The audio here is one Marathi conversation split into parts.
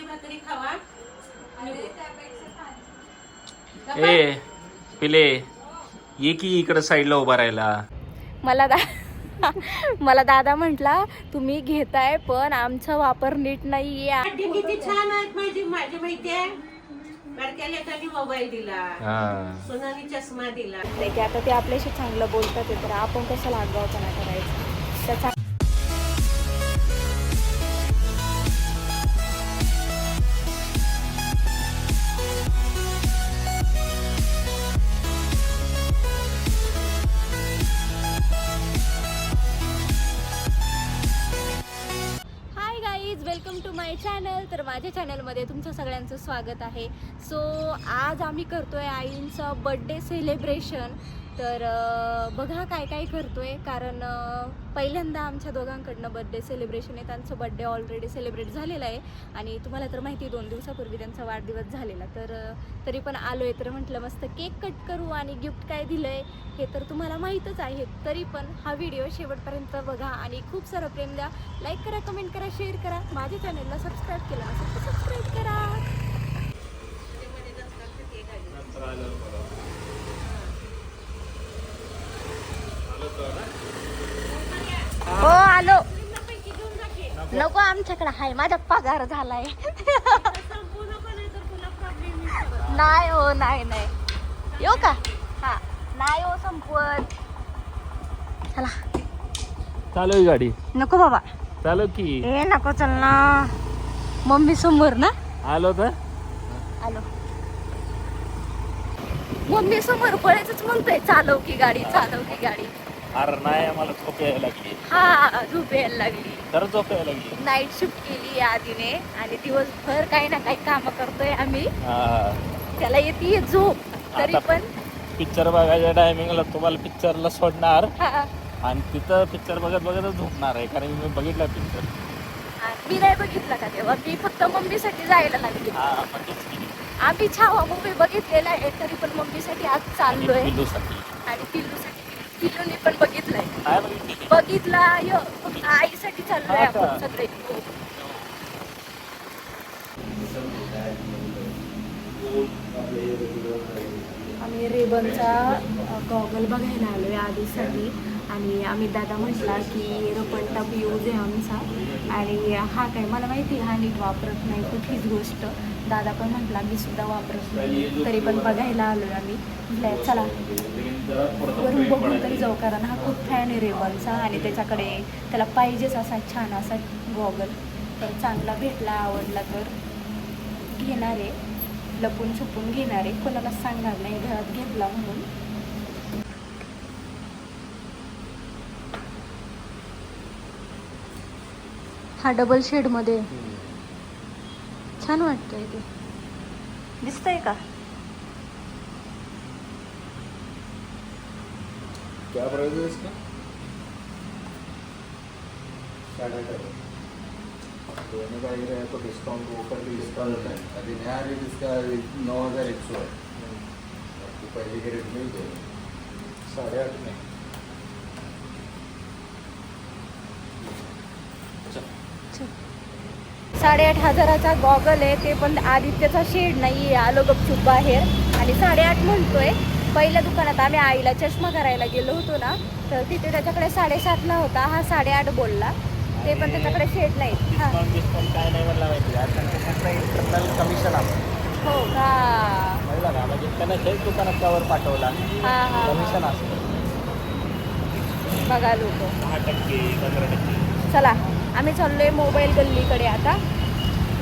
भाकरी खावा. ए. पिले ये की इकडं साईडला उभा राहिला. मला दा मला दादा म्हटला तुम्ही घेताय पण आमचा वापर नीट नाही आहे किती छान आहेत माझी माझी माहिती आहे. बारक्या लेकांनी मोबाईल दिला. हा. सोनाली चष्मा दिला. ते आता ते आपल्याशी चांगलं बोलतात तर आपण कसं लागगावपणा करायचं? त्याचा तर माझ्या चॅनलमध्ये तुमचं सगळ्यांचं स्वागत आहे. सो आज आम्ही करतोय आईंचं बड्डे सेलिब्रेशन तर बघा काय काय करतोय कारण पहिल्यांदा आमच्या दोघांकडनं बड्डे सेलिब्रेशन आहे. त्यांचं बड्डे ऑलरेडी सेलिब्रेट झालेलं आहे. आणि तुम्हाला तर माहिती आहे दोन दिवसापूर्वी त्यांचा वाढदिवस झालेला. तर तरी पण आलो आहे तर म्हटलं मस्त केक कट करू आणि गिफ्ट काय दिलं आहे हे तर तुम्हाला माहीतच आहे. तरी पण हा व्हिडिओ शेवटपर्यंत बघा आणि खूप सारं प्रेम द्या. लाईक करा कमेंट करा शेअर करा. माझ्या चॅनलला सबस्क्राईब केलं नसेल तर सबस्क्राईब करा. हो आलो. नको आमच्याकडे आहे माझा पगार झालाय. नाही हो नाही नाही. येऊ का? हा. नाही हो संपवत. चला. चालू गाडी. नको बाबा. चालू की. ए नको चल ना. मम्मी समोर ना? आलो तर? आलो. मम्मी समोर पळायचंच म्हणतोय चालव की गाडी चालव की गाडी. अरे नाही आम्हाला झोप यायला लागली. हा झोप यायला लागली. खरंच झोप यायला लागली. नाईट शिफ्ट केली आधीने आणि दिवसभर काही ना काही काम करतोय आम्ही. हा. त्याला येते झोप तरी पण. पिक्चर बघायच्या टायमिंगला तुम्हाला पिक्चरला सोडणार. आणि तिथं पिक्चर बघत बघतच झोपणार आहे कारण मी बघितला पिक्चर मी नाही बघितला का तेव्हा? मी फक्त मम्मीसाठी जायला लागली. हा आम्ही छावा मूवी बघितलेला आहे तरी पण मम्मीसाठी आज चाललोय. आणि पिल्लूसाठी पिल्लूने पण बघितलंय. काय बघितली? बघितला य फक्त आईसाठी चाललोय हा? आपण सगळे. आम्ही रेबनचा गॉगल बघायला आलो आहे आधीसाठी. आणि आम्ही दादा म्हटला की रपंटा यूज आहे आमचा. आणि हा काय मला माहिती आहे, हा नीट वापरत नाही कुठलीच गोष्ट. दादा पण म्हटला मी सुद्धा वापरत नाही. तरी पण बघायला आलो आहे आम्ही. म्हटलं चला वरून बघून तरी जाऊ कारण हा खूप फॅन आहे रेबनचा आणि त्याच्याकडे त्याला पाहिजेच असा छान असा गॉगल तर चांगला भेटला आवडला तर. घेणार आहे. लपून छुपून घेणार आहे. कोणाला सांगणार नाही. घरात घेतला म्हणून. हा डबल शेडमध्ये छान वाटतंय ते. दिसतंय का? क्या प्राइस है इसका? साढ़े दोनों का ही रहे तो डिस्काउंट ऊपर भी डिस्काउंट होता है। अभी नया रेट इसका नौ हज़ार एक सौ है। आपको पहले के रेट में ही दे साढ़े आठ में। साडेआठ हजाराचा गॉगल आहे ते पण आदित्यचा शेड नाही आहे आलो गपचूप बाहेर. आणि साडेआठ म्हणतोय पहिल्या दुकानात आम्ही आईला चष्मा करायला गेलो होतो ना तर तिथे त्याच्याकडे साडेसातला होता हा साडेआठ बोलला. ते पण त्याच्याकडे शेड नाही हा. कमिशन हो का? म्हणजे त्यानं हेच दुकानात त्यावर पाठवला हा हा कमिशन असतं. बघा लोक. दहा टक्के पंधरा टक्के. चला आम्ही चाललोय मोबाईल गल्लीकडे आता.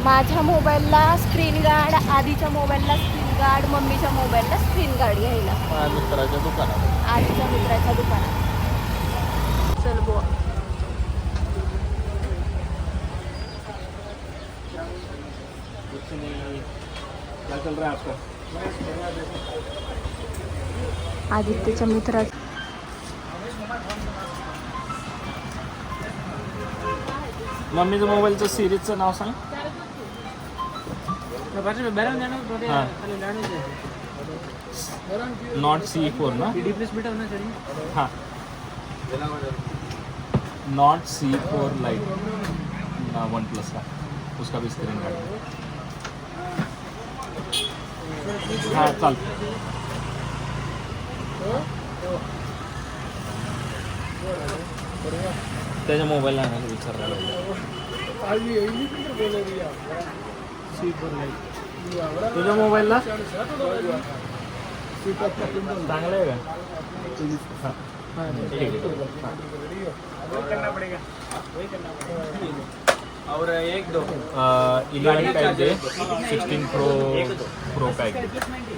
माझ्या मोबाईलला स्क्रीन गार्ड आधीच्या मोबाईलला स्क्रीन गार्ड मम्मीच्या मोबाईलला स्क्रीन गार्ड घ्यायला. मित्राच्या दुकानात. आधीच्या मित्राच्या दुकानात. चल बुवा. कुछ नहीं क्या चल रहा है आपका आदित्यच्या मित्रा मम्मीचं मोबाईलचं सिरीजचं नाव सांग. नॉट सी फोर ना? हां। Not C four light OnePlus का। उसका भी स्क्रीन गार्ड हाँ चाल। त्याच्या मोबाईल आणायला विचारलं तुझ्या मोबाईलला? चांगलं आहे का? हाँ. और एक दो इलेवन का है सिक्सटीन प्रो प्रो का है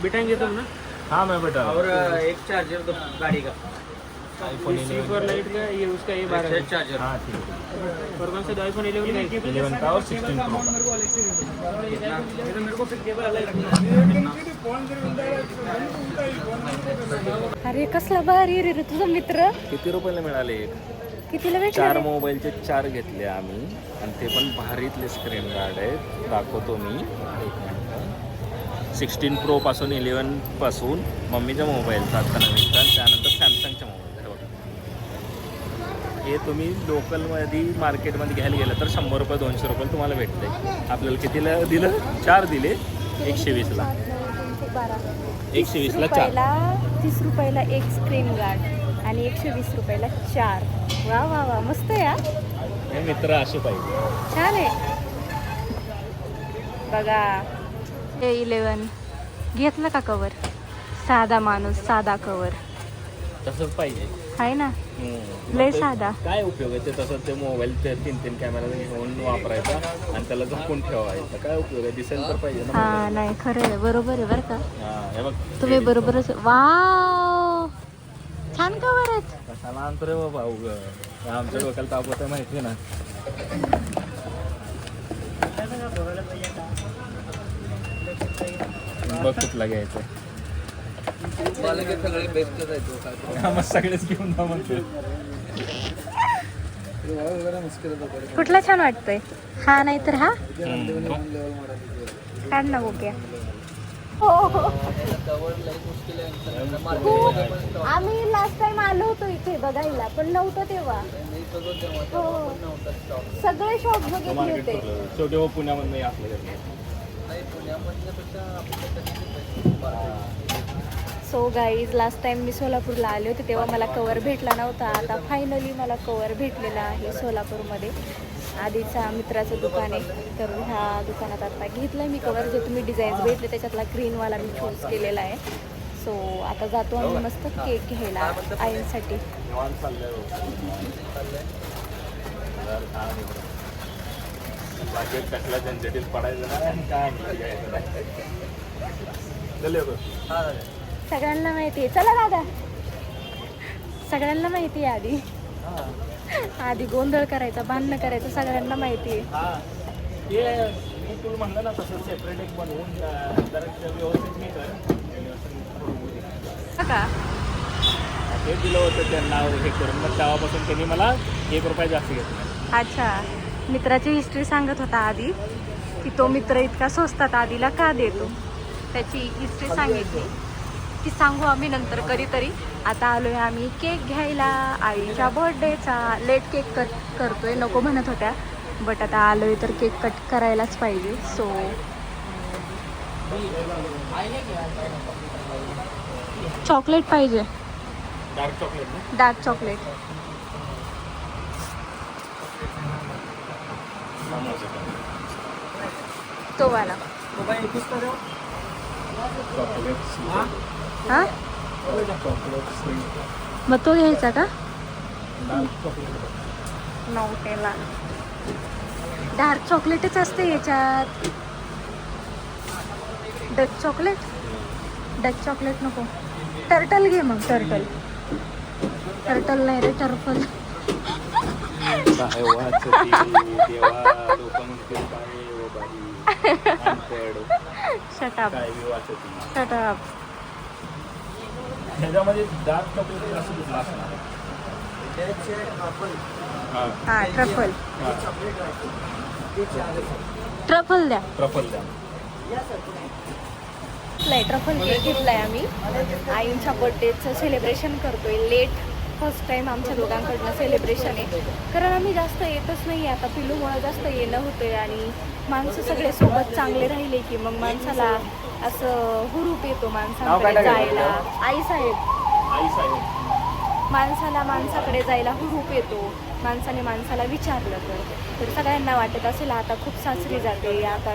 बिठाएंगे तुम ना? हाँ मैं बेटा और एक चार्जर दो गाड़ी का? आईफोन सुपर लाइट का ये उसका ये बारह है चार्जर हाँ ठीक है। और कौन सा आईफोन इलेवन का इलेवन का और सिक्सटीन प्रो का ये तो मेरे को फिर केबल अलग रखना अरे कसला भारी रे रे तुझा मित्र. किती रुपयाला मिळाले एक? कितीला चार भेटला मोबाईलचे चार घेतले आम्ही. आणि ते पण भारीतले स्क्रीन गार्ड आहेत. दाखवतो मी. एक मिनिट. सिक्स्टीन प्रोपासून इलेवनपासून मम्मीच्या मोबाईलचा आत्ता नवीनचा. आणि त्यानंतर सॅमसंगच्या मोबाईलचा हे बघा हे तुम्ही लोकलमध्ये मार्केटमध्ये घ्यायला गेलं तर शंभर रुपये दोनशे रुपये तुम्हाला भेटते आपल्याला कितीला दिलं? चार दिले. एकशे वीसला बारा एकशे वीसला चार. रुपयाला तीस रुपयाला एक स्क्रीन गार्ड आणि एकशे वीस रुपयाला चार. वा वा वा मस्त आहे हा. हे मित्र असे पाहिजे. छान आहे. बघा. हे इलेवन घेतलं का कवर साधा माणूस साधा कवर तसंच पाहिजे. आहे ना. लय साधा. काय उपयोग आहे ते तसं ते मोबाईल ते तीन तीन कॅमेरा घेऊन वापरायचा आणि त्याला जपून ठेवायचं. काय उपयोग आहे? दिसेल तर पाहिजे ना हा. नाही खरं आहे. बरोबर आहे बरं का? हा, हे बघ. तुम्ही बरोबरच वाव! छान कवर आहेत. कशाला आणतो रे बाबा उगं? आमच्या डोक्याला ताप होतं माहिती आहे ना? बघ कुठला घ्यायचा. सगळे बेस्टच हा, मग सगळेच घेऊन जा म्हणतो मुश्किल होतं कुठला छान वाटतोय? हा नाही तर हा. काढ ना बोक्या हो. हो आम्ही लास्ट टाइम आलो होतो इथे बघायला पण नव्हतं तेव्हा. हो. सगळे शॉप बघितले होते. पुण्यामध्ये असलं घरी. नाही पुण्यामधल्यापेक्षा आपल्याकडे सो गाईज लास्ट टाइम मी सोलापूरला आले होते तेव्हा मला कवर भेटला नव्हता. आता फायनली मला कवर भेटलेला आहे सोलापूरमध्ये. आधीचा मित्राचं दुकान आहे तर ह्या दुकानात आता घेतलं मी कवर जे तुम्ही डिझाईन्स भेटले त्याच्यातला ग्रीनवाला मी चूज केलेला आहे. सो आता जातो आम्ही मस्त केक घ्यायला आईंसाठी. पडायचं सगळ्यांना माहिती आहे चला दादा. सगळ्यांना माहिती आहे आधी आधी गोंधळ करायचा भांडणं करायचं सगळ्यांना माहिती आहे हा. ते मी तुला म्हणलं ना तसं सेपरेट एक बनवून व्यवस्थित हे कर. का? ते दिलं होतं त्यांना हे करून. मग तेव्हापासून त्यांनी मला एक रुपया जास्त घेतला. अच्छा. मित्राची हिस्ट्री सांगत होता आधी की तो मित्र इतका स्वस्तात आधीला का देतो? त्याची हिस्ट्री सांगितली. ती सांगू आम्ही नंतर कधीतरी. आता आलोय आम्ही केक घ्यायला. आईच्या बर्थडेचा लेट केक कट करतोय नको म्हणत होत्या. बट आता आलोय तर केक कट करायलाच पाहिजे. सो चॉकलेट पाहिजे. डार्क चॉकलेट डार्क चॉकलेट तो वाला. हा? मग तो घ्यायचा का? नऊटेला डार्क चॉकलेटच असते याच्यात. Dutch chocolate? डच चॉकलेट नको. टर्टल घे मग टर्टल. टर्टल नाही रे टर्फल. काय वाचती देवा म्हणतील काय ह्याच्यामध्ये डार्क चॉकलेट कुठलं असणार? हां. हा ट्रफल हां. ट्रफल द्या. ट्रफल द्या. घेतलाय ट्रफल केक घेतलाय आम्ही. आईंच्या बर्थडेचं सेलिब्रेशन करतोय. लेट फर्स्ट टाईम आमच्या दोघांकडनं सेलिब्रेशन आहे. कारण आम्ही जास्त येतच नाही आता पिलूमुळं जास्त येणं होतं आहे आणि माणसं सगळे सोबत चांगले राहिले की मग माणसाला असं हुरूप येतो माणसांकडे जायला. आई साहेब. आई साहेब. माणसाला माणसाकडे जायला हुरूप येतो. माणसाने माणसाला विचारलं तर. तर सगळ्यांना वाटत असेल आता खूप सासरी जाते आता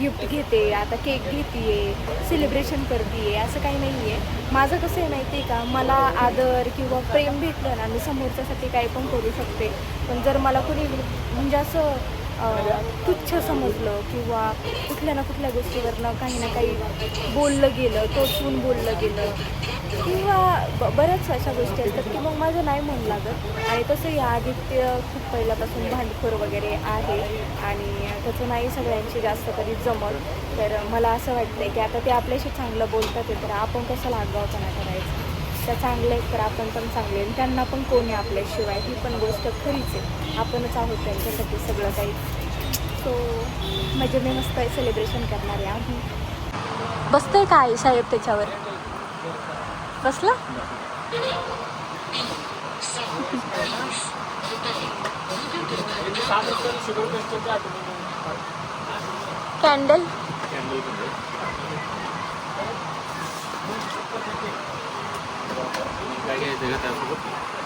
गिफ्ट घेते आता केक घेते सेलिब्रेशन करते असं काही नाही आहे माझं कसं आहे माहिती आहे का मला आदर किंवा प्रेम भेटलं ना मी समोरच्यासाठी काही पण करू शकते. पण जर मला कोणी म्हणजे असं तुच्छ समजलं किंवा कुठल्या ना कुठल्या गोष्टीवरनं काही ना काही बोललं गेलं टोचून बोललं गेलं किंवा ब बऱ्याच अशा गोष्टी असतात की मग माझं नाही मन लागत. आणि तसं या आदित्य खूप पहिल्यापासून भांडखोर वगैरे आहे. आणि त्याचं नाही सगळ्यांशी जास्त कधी जमत. तर मला असं वाटतं की आता ते आपल्याशी चांगलं बोलतात आहे तर आपण कसं आगावपणा करायचं? त्या चांगले आहेत तर आपण पण चांगले आणि त्यांना पण कोणी आपल्याशिवाय ही पण गोष्ट खरीच आहे. आपणच आहोत त्यांच्यासाठी सगळं काही. सो म्हणजे मी मस्त सेलिब्रेशन करणार आहे. आम्ही. बसतंय काय साहेब त्याच्यावर? कसलं? कॅन्डल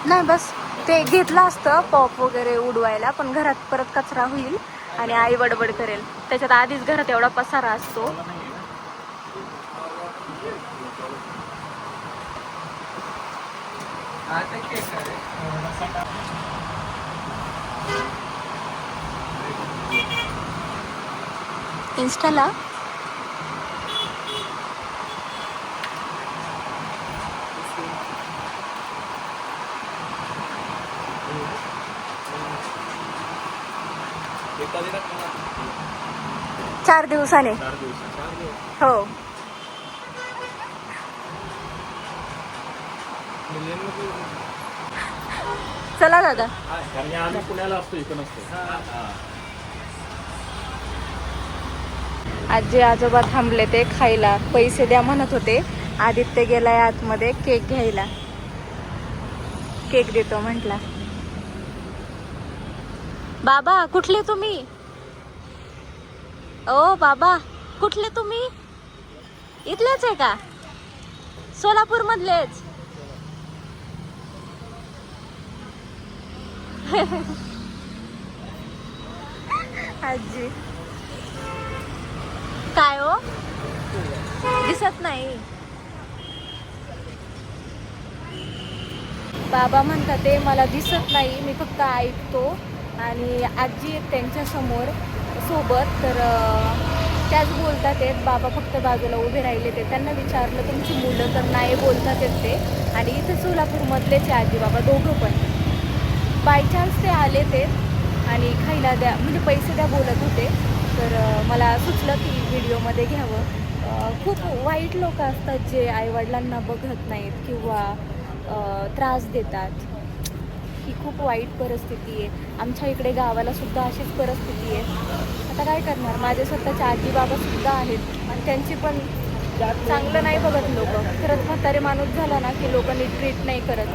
नाही बस. ते घेतलं असतं पॉप वगैरे उडवायला पण घरात परत कचरा होईल आणि आई बडबड करेल. त्याच्यात आधीच घरात एवढा पसारा असतो आता केक आहे. इन्स्टाला? चार दिवसाने. हो. चला दादा. कारण आम्ही पुण्याला असतो नसतो. आजी आजोबा थांबले ते खायला. पैसे द्या म्हणत होते. आदित्य गेलाय आतमध्ये केक घ्यायला. केक देतो म्हटला. बाबा कुठले तुम्ही? ओ बाबा कुठले तुम्ही? इथलेच आहे का? सोलापूर मधलेच आजी. काय हो? दिसत नाही. बाबा म्हणतात ते मला दिसत नाही मी फक्त ऐकतो. आणि आजी आहेत त्यांच्यासमोर सोबत तर त्याच बोलतात आहेत बाबा फक्त बाजूला उभे राहिले ते. त्यांना विचारलं तुमची मुलं तर नाही बोलतात आहेत ते? आणि इथे सोलापूरमधलेच आहे आजी बाबा दोघं पण. बाय चान्स ते आले ते आणि खायला द्या म्हणजे पैसे द्या बोलत होते. तर मला सुचलं की व्हिडिओमध्ये घ्यावं. खूप वाईट लोक असतात जे आईवडिलांना बघत नाहीत किंवा त्रास देतात. ही खूप वाईट परिस्थिती आहे. आमच्या इकडे गावाला सुद्धा अशीच परिस्थिती आहे. आता काय करणार? माझे स्वतःचे आजी सुद्धा आहेत आणि त्यांची पण चांगलं नाही बघत लोक. खरंच म्हातारे माणूस झाला ना की लोकांनी ट्रीट नाही करत.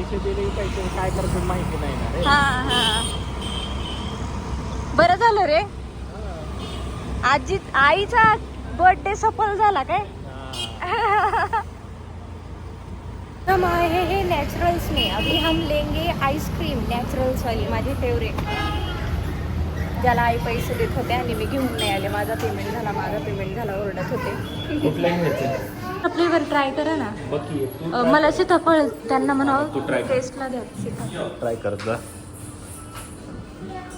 पैसे दिले पैसे काय करतात माहिती नाही ना रे. हा हा. बरं झालं रे. आजी आईचा बर्थडे सफल झाला काय? हम आए हैं है नेचुरल्स में अभी हम लेंगे आईस्क्रीम नेचुरल्स वाली माझी फेवरेट ज्याला आई पैसे देत होते आणि मी घेऊन नाही आले. माझा पेमेंट झाला माझा पेमेंट झाला ओरडत होते. घ्यायचं? फ्लेवर ट्राय करा ना. बघ की तू अ, मला सीताफळ त्यांना तू म्हणावं कर. टेस्टला द्या. सीताफळ ट्राय करत जा.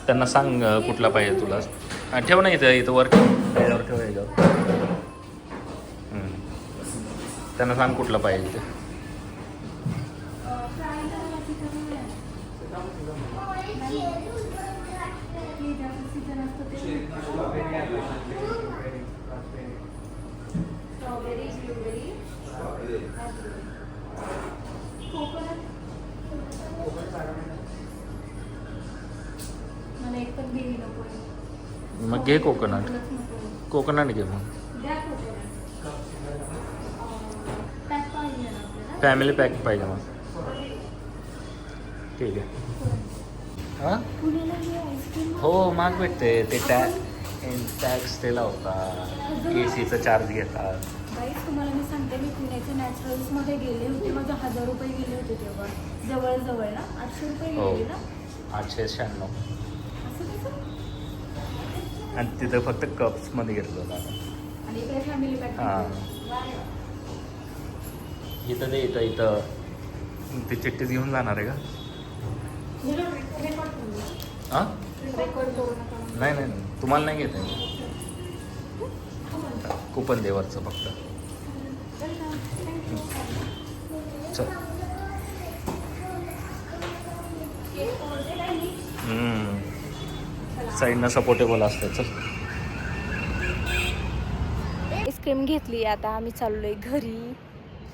त्यांना सांग अं, कुठला पाहिजे तुला. हा, ठेव ना इथं इथं वर ठेव. याच्यावर ठेव याच्यावर. हम्म. त्यांना सांग कुठलं पाहिजे. ते स्ट्रॉबेरी ब्लूबेरी मला एक पण बेबी नको मग घे कोकोनट कोकोनट घे मग. फॅमिली पॅक पाहिजे मग. ठीक आहे. हां? महाग भेटते. ते टॅग टॅक्स ते लावतात ए सीचं चार्ज घेतात. सांगते मी पुण्याच्या नॅचरल्समध्ये गेले होते. माझे हजार रुपये गेले होते तेव्हा. जवळ जवळ ना? आठशे रुपये हो. गेले ना? आठशे शहाण्णव. असं कसं? आणि तिथं फक्त कप्समध्ये घेतलं होतं आपण. आणि इकडे फॅमिली पॅक हां. इथं ते इथं इथं. ते चिठ्ठीच घेऊन जाणार आहे का? रेकॉर्ड करू हां? रेकॉर्ड करू नका नाही नाही नाही. तुम्हाला नाही घेत आहे. कुपन. देवरचं फक्त. चल साईडनं सपोर्टेबल असतं चल. आईस्क्रीम घेतली आता आम्ही चाललोय घरी.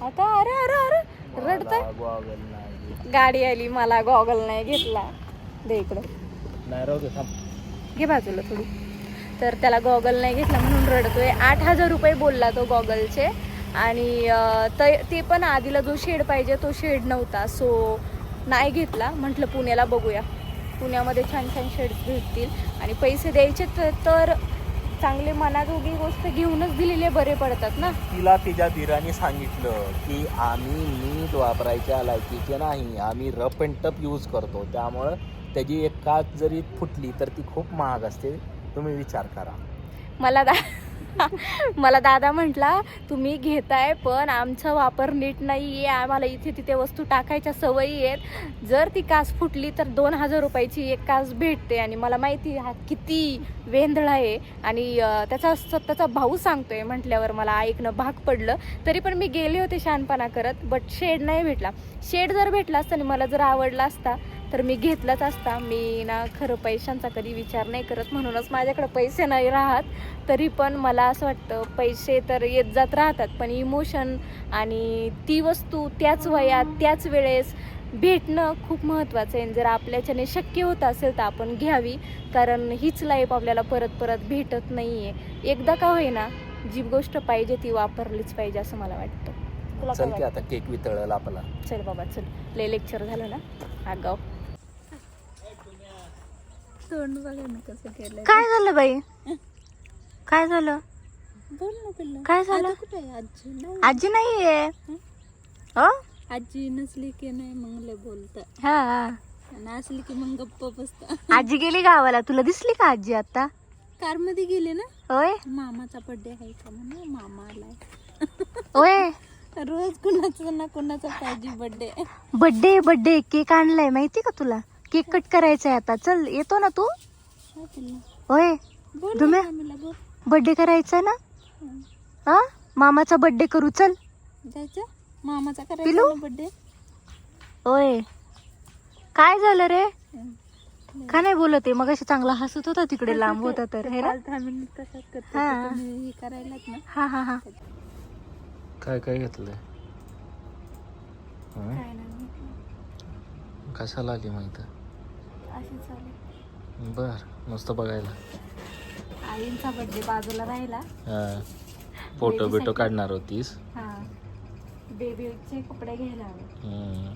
आता अरे अरे अरे नाही. गाडी आली मला गॉगल नाही घेतला. दे इकडं. घे बाजूला थोडी. तर त्याला गॉगल नाही घेतला म्हणून रडतोय. आठ हजार रुपये बोलला तो गॉगलचे आणि त- पण आधीला जो शेड पाहिजे तो शेड नव्हता. सो नाही घेतला. म्हटलं पुण्याला बघूया. पुण्यामध्ये छान छान शेड्स भेटतील. आणि पैसे द्यायचे तर चांगले मनाजोगी गोष्ट घेऊनच दिलेले बरे पडतात ना. तिला तिच्या धीराने सांगितलं की आम्ही नीट वापरायच्या लायकीचे नाही. आम्ही रफ अँड टफ यूज करतो. त्यामुळं त्याची एक काच जरी फुटली तर ती खूप महाग असते. तुम्ही विचार करा. मला दा मला दादा म्हटला तुम्ही घेताय पण आमचा वापर नीट नाही आहे आम्हाला इथे तिथे वस्तू टाकायच्या सवयी आहेत. जर ती कास फुटली तर दोन हजार रुपयाची एक कास भेटते आणि मला माहिती आहे हा किती वेंधळा आहे. आणि अं, त्याचा स्वतःचा भाऊ सांगतोय म्हटल्यावर मला ऐकणं भाग पडलं. तरी पण मी गेले होते शहाणपणा करत बट शेड नाही भेटला. शेड जर भेटला असता आणि मला जर आवडला असता तर मी घेतलाच असता. मी ना खरं पैशांचा कधी विचार नाही करत. म्हणूनच माझ्याकडे पैसे नाही राहत. तरी पण मला असं वाटतं पैसे तर येत जात राहतात. पण इमोशन आणि ती वस्तू त्याच वयात त्याच वेळेस भेटणं खूप महत्त्वाचं आहे. जर आपल्याच्याने शक्य होत असेल तर आपण घ्यावी. कारण हीच लाईफ आपल्याला परत परत भेटत नाही आहे एकदा का होईना जी गोष्ट पाहिजे ती वापरलीच पाहिजे असं मला वाटतं. तुला काय चल की वाटतं? आता केक वितळला आपला. चल बाबा चल. लय लेक्चर झालं ना? आगाव. तोंड बघा ना कसं केलं काय झालं बाई? काय झालं? बोल ना पिल्लू. काय झालं? कुठे आजी नाही आजी नाहीये. हो? आजी नसली की नाही मग लय बोलत. हा आणि असली की मग गप्प बसता. आजी गेली गावाला. तुला दिसली का आजी आता? कारमध्ये गेले ना? होय? मामाचा बर्थडे आहे का म्हणून? मामा आलाय. होय? रोज कुणाचा ना कुणाचा पाहिजे बर्थडे बड्डे बड्डे केक आणलाय. माहिती का तुला? केक कट करायचा आहे आता. चल येतो ना तू? होय. बोल बड्डे करायचा ना? हा? मामाचा बड्डे करू चल. जायचं? मामाचा? करायचा बर्थडे होय. काय झालं रे? का नाही बोलत आहे? मग चांगला हसत होता तिकडे लांब होता. तर हे हा. हे करायलात ना. हा काय काय घेतलंय? काय नाही. कशाला आली माहिती अशी चालेल बर नुसतं बघायला. आईंचा बर्थडे बाजूला राहिला. हा. फोटो बिटो काढणार होतीस. हा. बेबीचे कपडे घ्यायला. हम्म.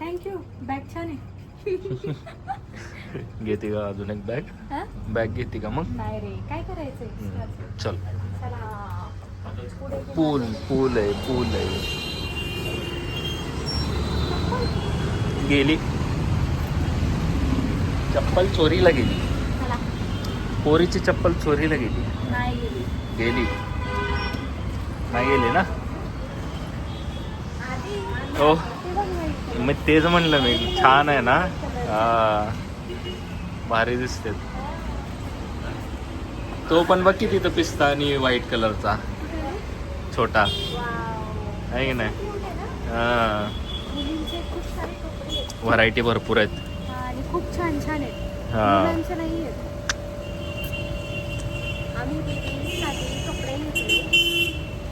थँक्यू बॅग छान आहे. घेते का अजून एक बॅग हा? बॅग घेते का मग? नाही रे काय करायचंय? हम्म. चल. चला. पुढे पूल पूल आहे पूल आहे. गेली. चप्पल चोरीला गेली. पोरीची चप्पल चोरीला गेली. गेली. गेली. नाही गेली ना? हो. मग तेच म्हणलं मी छान आहे ना? भारी दिसते तो पण बघ की तिथं पिस्ता आणि व्हाईट कलरचा छोटा. आहे की नाही? हां. व्हरायटी भरपूर आहेत. खूप छान छान आहेत. हा. मुलांचे नाही आहेत आम्ही बेबीसाठी कपडे घेतले.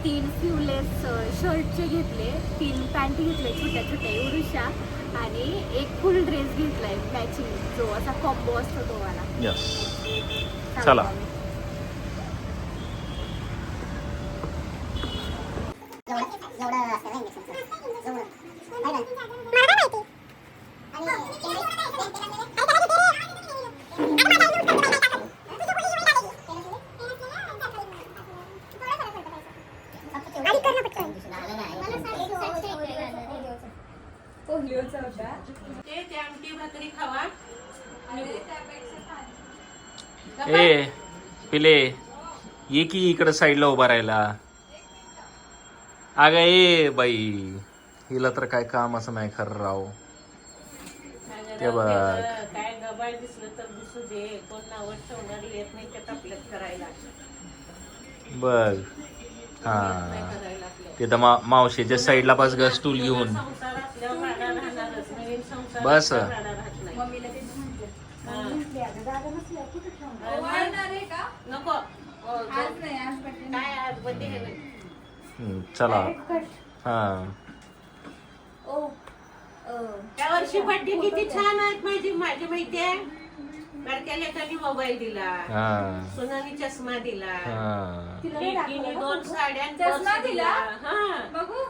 तीन स्लीवलेस शर्टचे घेतले. तीन पॅन्ट घेतले छोट्या छोट्या. एवढ्याशा आणि एक फुल ड्रेस घेतलाय मॅचिंग जो असा कॉम्बो असतो तो वाला. यस सांगतो चला. आम्ही. ते ते आमटी भाकरी खावा ए पिले ये की इकडं साईडला उभा राहिला? अगं ए बाई हिला तर काय काम असं नाही खरं राव. ते बघ. काय गबाळ दिसलं तर दिसू दे. कोण ठेवणारी येत नाही त्यात आपल्यात करायला. बघ. हा. करायला आपल्याला तिथं मा मावशीच्या साईडला बस ग स्टूल घेऊन. संसार असल्यावर राडा राहणारच. नवीन संसार बस राडा राहत नाही मम्मीला तेच म्हटलं हा. म्हटली अगं जागा नसल्यावर कुठे ठेवणार नको हो, जो- काय आज बड्डे आहे ना. हम्म, चला. हा. ओ त्या वर्षी बड्डे किती छान आहेत माझी माझी माहिती आहे बारक्या लेकांनी मोबाईल दिला हा. सोनाली चष्मा दिला हा. दोन का? साड्या आणि चष्मा पर्स दिला? हा. बघू.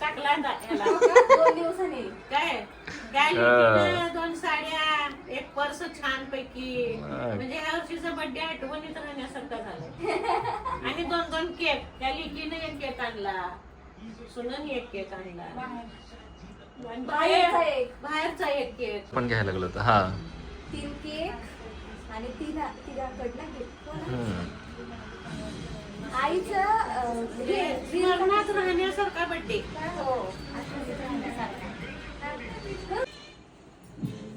टाकला याला. दोन दिवसांनी. काय? काय लेकीनं दोन साड्या एक पर्स छान पैकी मग. म्हणजे ह्या वर्षीचा बर्थडे आठवणीत राहण्यासारखा झाला. आणि दोन दोन केक. त्या लिकीने एक केक आणला. सुनन एक केक आणला. आणि बाहेरचा बाहेर एक. बाहेरचा एक केक. पण घ्यायला लागलो होतं हा. तीन केक आणि तीन तिघाकडनं केक. हम्म. आईचं म्हणजे हे- स्मरणात राहण्यासारखा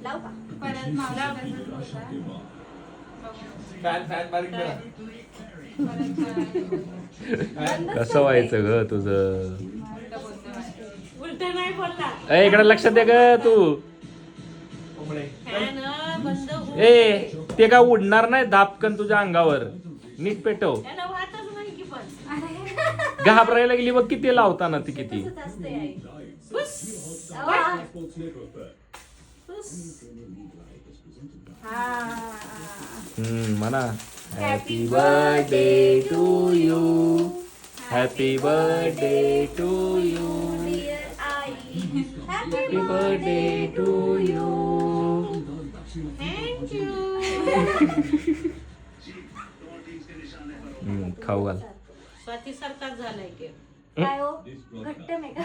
हो का? फॅन फॅन बारीक करा. कसं व्हायचं ग तुझं. उलट नाही बोलला ए इकडे लक्षात दे ग तू. ए ते काय उडणार नाही धापकन तुझ्या अंगावर? नीट पेटव त्याला वाटच नाही की पण घाबरायला गेली बघ किती लावताना ती किती. हा. हम्म म्हणा. Happy birthday to you happy birthday to you happy birthday to you. खाऊ घाल. स्वाती सारखाच झालाय की. काय हो? घट्ट नाही का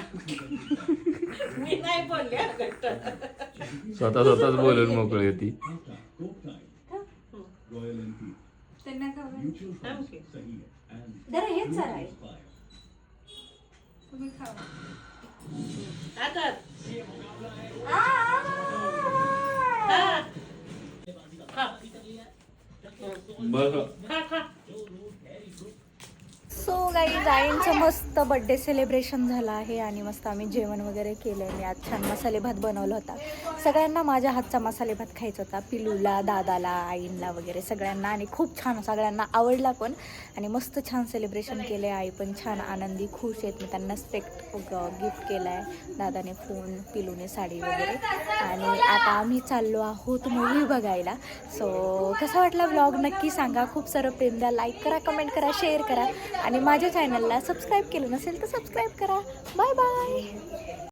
मी नाही बोलले हा घट्ट. स्वतः स्वतःच बोलून मोकळी होती. त्यांना खाऊ थांब की. जरा हेच सर आहे आता खा. सो गाई आईंचं मस्त बड्डे सेलिब्रेशन झालं आहे आणि मस्त आम्ही जेवण वगैरे केलं आहे मी आज छान मसाले भात बनवला होता. सगळ्यांना माझ्या हातचा मसाले भात खायचा होता. पिलूला दादाला आईंला वगैरे सगळ्यांना आणि खूप छान सगळ्यांना आवडला पण. आणि मस्त छान सेलिब्रेशन केले आई पण छान आनंदी खुश आहेत. मी त्यांना स्पेक्ट गिफ्ट केलं आहे दादाने फोन पिलूने साडी वगैरे. आणि आता आम्ही चाललो आहोत मूवी बघायला. सो कसा वाटला व्लॉग नक्की सांगा. खूप सारं प्रेम द्या लाईक करा कमेंट करा शेअर करा. आणि माझ्या चॅनलला सबस्क्राईब केलं नसेल तर सबस्क्राईब करा. Bye bye